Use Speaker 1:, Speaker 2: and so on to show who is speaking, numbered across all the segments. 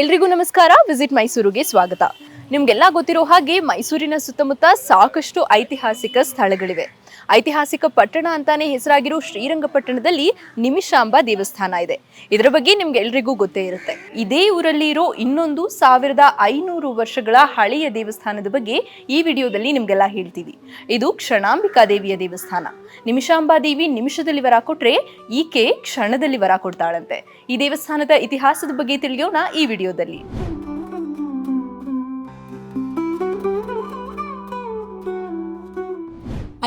Speaker 1: ಎಲ್ರಿಗೂ ನಮಸ್ಕಾರ. ವಿಸಿಟ್ ಮೈಸೂರಿಗೆ ಸ್ವಾಗತ. ನಿಮ್ಗೆಲ್ಲ ಗೊತ್ತಿರೋ ಹಾಗೆ ಮೈಸೂರಿನ ಸುತ್ತಮುತ್ತ ಸಾಕಷ್ಟು ಐತಿಹಾಸಿಕ ಸ್ಥಳಗಳಿವೆ. ಐತಿಹಾಸಿಕ ಪಟ್ಟಣ ಅಂತಾನೆ ಹೆಸರಾಗಿರೋ ಶ್ರೀರಂಗಪಟ್ಟಣದಲ್ಲಿ ನಿಮಿಷಾಂಬ ದೇವಸ್ಥಾನ ಇದೆ. ಇದರ ಬಗ್ಗೆ ನಿಮ್ಗೆ ಎಲ್ರಿಗೂ ಗೊತ್ತೇ ಇರುತ್ತೆ. ಇದೇ ಊರಲ್ಲಿ ಇರೋ ಇನ್ನೊಂದು ಸಾವಿರದ ಐನೂರು ವರ್ಷಗಳ ಹಳೆಯ ದೇವಸ್ಥಾನದ ಬಗ್ಗೆ ಈ ವಿಡಿಯೋದಲ್ಲಿ ನಿಮ್ಗೆಲ್ಲ ಹೇಳ್ತೀವಿ. ಇದು ಕ್ಷಣಾಂಬಿಕಾ ದೇವಿಯ ದೇವಸ್ಥಾನ. ನಿಮಿಷಾಂಬಾ ದೇವಿ ನಿಮಿಷದಲ್ಲಿ ವರ ಕೊಟ್ರೆ ಈಕೆ ಕ್ಷಣದಲ್ಲಿ ವರ ಕೊಡ್ತಾಳಂತೆ. ಈ ದೇವಸ್ಥಾನದ ಇತಿಹಾಸದ ಬಗ್ಗೆ ತಿಳಿಯೋಣ ಈ ವಿಡಿಯೋದಲ್ಲಿ.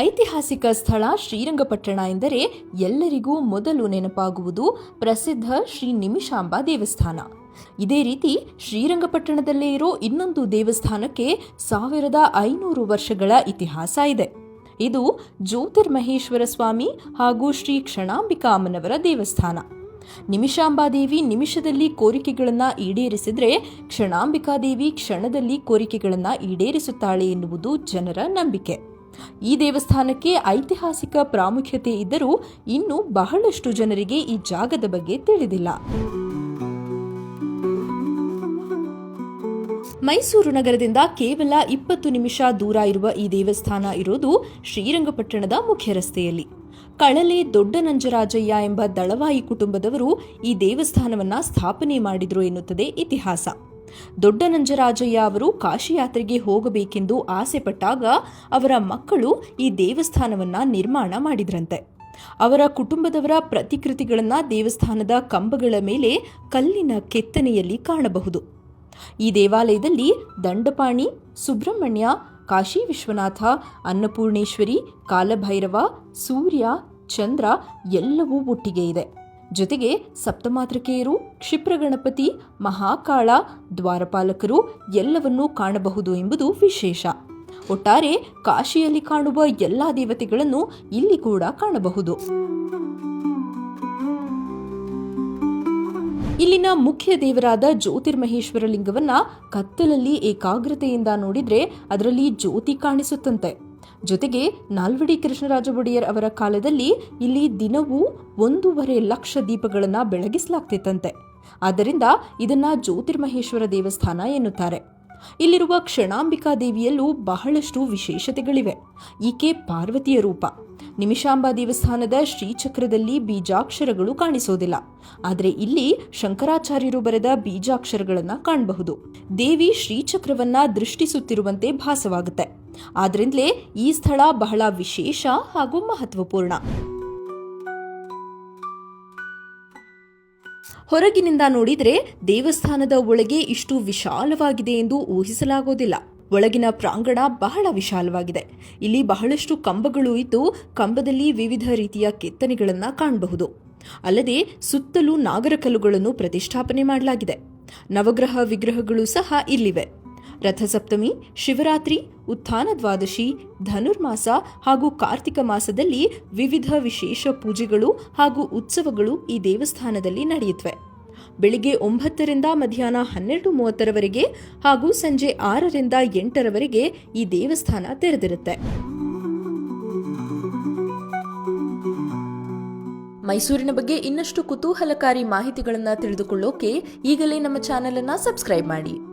Speaker 1: ಐತಿಹಾಸಿಕ ಸ್ಥಳ ಶ್ರೀರಂಗಪಟ್ಟಣ ಎಂದರೆ ಎಲ್ಲರಿಗೂ ಮೊದಲು ನೆನಪಾಗುವುದು ಪ್ರಸಿದ್ಧ ಶ್ರೀ ನಿಮಿಷಾಂಬ ದೇವಸ್ಥಾನ. ಇದೇ ರೀತಿ ಶ್ರೀರಂಗಪಟ್ಟಣದಲ್ಲೇ ಇರೋ ಇನ್ನೊಂದು ದೇವಸ್ಥಾನಕ್ಕೆ ಸಾವಿರದ ಐನೂರು ವರ್ಷಗಳ ಇತಿಹಾಸ ಇದೆ. ಇದು ಜ್ಯೋತಿರ್ಮಹೇಶ್ವರ ಸ್ವಾಮಿ ಹಾಗೂ ಶ್ರೀ ಕ್ಷಣಾಂಬಿಕಾ ಅಮ್ಮನವರ ದೇವಸ್ಥಾನ ನಿಮಿಷಾಂಬಾದೇವಿ ನಿಮಿಷದಲ್ಲಿ ಕೋರಿಕೆಗಳನ್ನು ಈಡೇರಿಸಿದ್ರೆ ಕ್ಷಣಾಂಬಿಕಾದೇವಿ ಕ್ಷಣದಲ್ಲಿ ಕೋರಿಕೆಗಳನ್ನು ಈಡೇರಿಸುತ್ತಾಳೆ ಎನ್ನುವುದು ಜನರ ನಂಬಿಕೆ. ಈ ದೇವಸ್ಥಾನಕ್ಕೆ ಐತಿಹಾಸಿಕ ಪ್ರಾಮುಖ್ಯತೆ ಇದ್ದರೂ ಇನ್ನೂ ಬಹಳಷ್ಟು ಜನರಿಗೆ ಈ ಜಾಗದ ಬಗ್ಗೆ ತಿಳಿದಿಲ್ಲ. ಮೈಸೂರು ನಗರದಿಂದ ಕೇವಲ ಇಪ್ಪತ್ತು ನಿಮಿಷ ದೂರ ಇರುವ ಈ ದೇವಸ್ಥಾನ ಇರೋದು ಶ್ರೀರಂಗಪಟ್ಟಣದ ಮುಖ್ಯ ರಸ್ತೆಯಲ್ಲಿ. ಕಳಲೆ ದೊಡ್ಡ ನಂಜರಾಜಯ್ಯ ಎಂಬ ದಳವಾಯಿ ಕುಟುಂಬದವರು ಈ ದೇವಸ್ಥಾನವನ್ನ ಸ್ಥಾಪನೆ ಮಾಡಿದ್ರು ಎನ್ನುತ್ತದೆ ಇತಿಹಾಸ. ದೊಡ್ಡ ನಂಜರಾಜಯ್ಯ ಅವರು ಕಾಶಿ ಯಾತ್ರೆಗೆ ಹೋಗಬೇಕೆಂದು ಆಸೆಪಟ್ಟಾಗ ಅವರ ಮಕ್ಕಳು ಈ ದೇವಸ್ಥಾನವನ್ನ ನಿರ್ಮಾಣ ಮಾಡಿದ್ರಂತೆ. ಅವರ ಕುಟುಂಬದವರ ಪ್ರತಿಕೃತಿಗಳನ್ನು ದೇವಸ್ಥಾನದ ಕಂಬಗಳ ಮೇಲೆ ಕಲ್ಲಿನ ಕೆತ್ತನೆಯಲ್ಲಿ ಕಾಣಬಹುದು. ಈ ದೇವಾಲಯದಲ್ಲಿ ದಂಡಪಾಣಿ, ಸುಬ್ರಹ್ಮಣ್ಯ, ಕಾಶಿ ವಿಶ್ವನಾಥ, ಅನ್ನಪೂರ್ಣೇಶ್ವರಿ, ಕಾಲಭೈರವ, ಸೂರ್ಯ, ಚಂದ್ರ ಎಲ್ಲವೂ ಒಟ್ಟಿಗೆ ಇದೆ. ಜೊತೆಗೆ ಸಪ್ತಮಾತೃಕೆಯರು ಕ್ಷಿಪ್ರಗಣಪತಿ, ಮಹಾಕಾಳ, ದ್ವಾರಪಾಲಕರು ಎಲ್ಲವನ್ನೂ ಕಾಣಬಹುದು ಎಂಬುದು ವಿಶೇಷ. ಒಟ್ಟಾರೆ ಕಾಶಿಯಲ್ಲಿ ಕಾಣುವ ಎಲ್ಲ ದೇವತೆಗಳನ್ನು ಇಲ್ಲಿ ಕೂಡ ಕಾಣಬಹುದು. ಇಲ್ಲಿನ ಮುಖ್ಯ ದೇವರಾದ ಜ್ಯೋತಿರ್ಮಹೇಶ್ವರ ಲಿಂಗವನ್ನ ಕತ್ತಲಲ್ಲಿ ಏಕಾಗ್ರತೆಯಿಂದ ನೋಡಿದ್ರೆ ಅದರಲ್ಲಿ ಜ್ಯೋತಿ ಕಾಣಿಸುತ್ತಂತೆ. ಜೊತೆಗೆ ನಾಲ್ವಡಿ ಕೃಷ್ಣರಾಜ ಒಡೆಯರ್ ಅವರ ಕಾಲದಲ್ಲಿ ಇಲ್ಲಿ ದಿನವೂ ಒಂದೂವರೆ ಲಕ್ಷ ದೀಪಗಳನ್ನು ಬೆಳಗಿಸಲಾಗ್ತಿತ್ತಂತೆ. ಆದ್ದರಿಂದ ಇದನ್ನ ಜ್ಯೋತಿರ್ಮಹೇಶ್ವರ ದೇವಸ್ಥಾನ ಎನ್ನುತ್ತಾರೆ. ಇಲ್ಲಿರುವ ಕ್ಷಣಾಂಬಿಕಾ ದೇವಿಯಲ್ಲೂ ಬಹಳಷ್ಟು ವಿಶೇಷತೆಗಳಿವೆ. ಈಕೆ ಪಾರ್ವತಿಯ ರೂಪ. ನಿಮಿಷಾಂಬಾ ದೇವಸ್ಥಾನದ ಶ್ರೀಚಕ್ರದಲ್ಲಿ ಬೀಜಾಕ್ಷರಗಳು ಕಾಣಿಸೋದಿಲ್ಲ. ಆದರೆ ಇಲ್ಲಿ ಶಂಕರಾಚಾರ್ಯರು ಬರೆದ ಬೀಜಾಕ್ಷರಗಳನ್ನು ಕಾಣಬಹುದು. ದೇವಿ ಶ್ರೀಚಕ್ರವನ್ನ ದೃಷ್ಟಿಸುತ್ತಿರುವಂತೆ ಭಾಸವಾಗುತ್ತೆ. ಆದ್ರಿಂದಲೇ ಈ ಸ್ಥಳ ಬಹಳ ವಿಶೇಷ ಹಾಗೂ ಮಹತ್ವಪೂರ್ಣ. ಹೊರಗಿನಿಂದ ನೋಡಿದರೆ ದೇವಸ್ಥಾನದ ಒಳಗೆ ಇಷ್ಟು ವಿಶಾಲವಾಗಿದೆ ಎಂದು ಊಹಿಸಲಾಗೋದಿಲ್ಲ. ಒಳಗಿನ ಪ್ರಾಂಗಣ ಬಹಳ ವಿಶಾಲವಾಗಿದೆ. ಇಲ್ಲಿ ಬಹಳಷ್ಟು ಕಂಬಗಳು ಇದ್ದು ಕಂಬದಲ್ಲಿ ವಿವಿಧ ರೀತಿಯ ಕೆತ್ತನೆಗಳನ್ನು ಕಾಣಬಹುದು. ಅಲ್ಲದೆ ಸುತ್ತಲೂ ನಾಗರಕಲ್ಲುಗಳನ್ನು ಪ್ರತಿಷ್ಠಾಪನೆ ಮಾಡಲಾಗಿದೆ. ನವಗ್ರಹ ವಿಗ್ರಹಗಳು ಸಹ ಇಲ್ಲಿವೆ. ರಥಸಪ್ತಮಿ, ಶಿವರಾತ್ರಿ, ಉತ್ಥಾನ ದ್ವಾದಶಿ, ಧನುರ್ಮಾಸ ಹಾಗೂ ಕಾರ್ತಿಕ ಮಾಸದಲ್ಲಿ ವಿವಿಧ ವಿಶೇಷ ಪೂಜೆಗಳು ಹಾಗೂ ಉತ್ಸವಗಳು ಈ ದೇವಸ್ಥಾನದಲ್ಲಿ ನಡೆಯುತ್ತವೆ. ಬೆಳಿಗ್ಗೆ ಒಂಬತ್ತರಿಂದ ಮಧ್ಯಾಹ್ನ ಹನ್ನೆರಡು ಮೂವತ್ತರವರೆಗೆ ಹಾಗೂ ಸಂಜೆ ಆರರಿಂದ ಎಂಟರವರೆಗೆ ಈ ದೇವಸ್ಥಾನ ತೆರೆದಿರುತ್ತೆ. ಮೈಸೂರಿನ ಬಗ್ಗೆ ಇನ್ನಷ್ಟು ಕುತೂಹಲಕಾರಿ ಮಾಹಿತಿಗಳನ್ನು ತಿಳಿದುಕೊಳ್ಳೋಕೆ ಈಗಲೇ ನಮ್ಮ ಚಾನೆಲ್ ಅನ್ನ ಸಬ್ಸ್ಕ್ರೈಬ್ ಮಾಡಿ.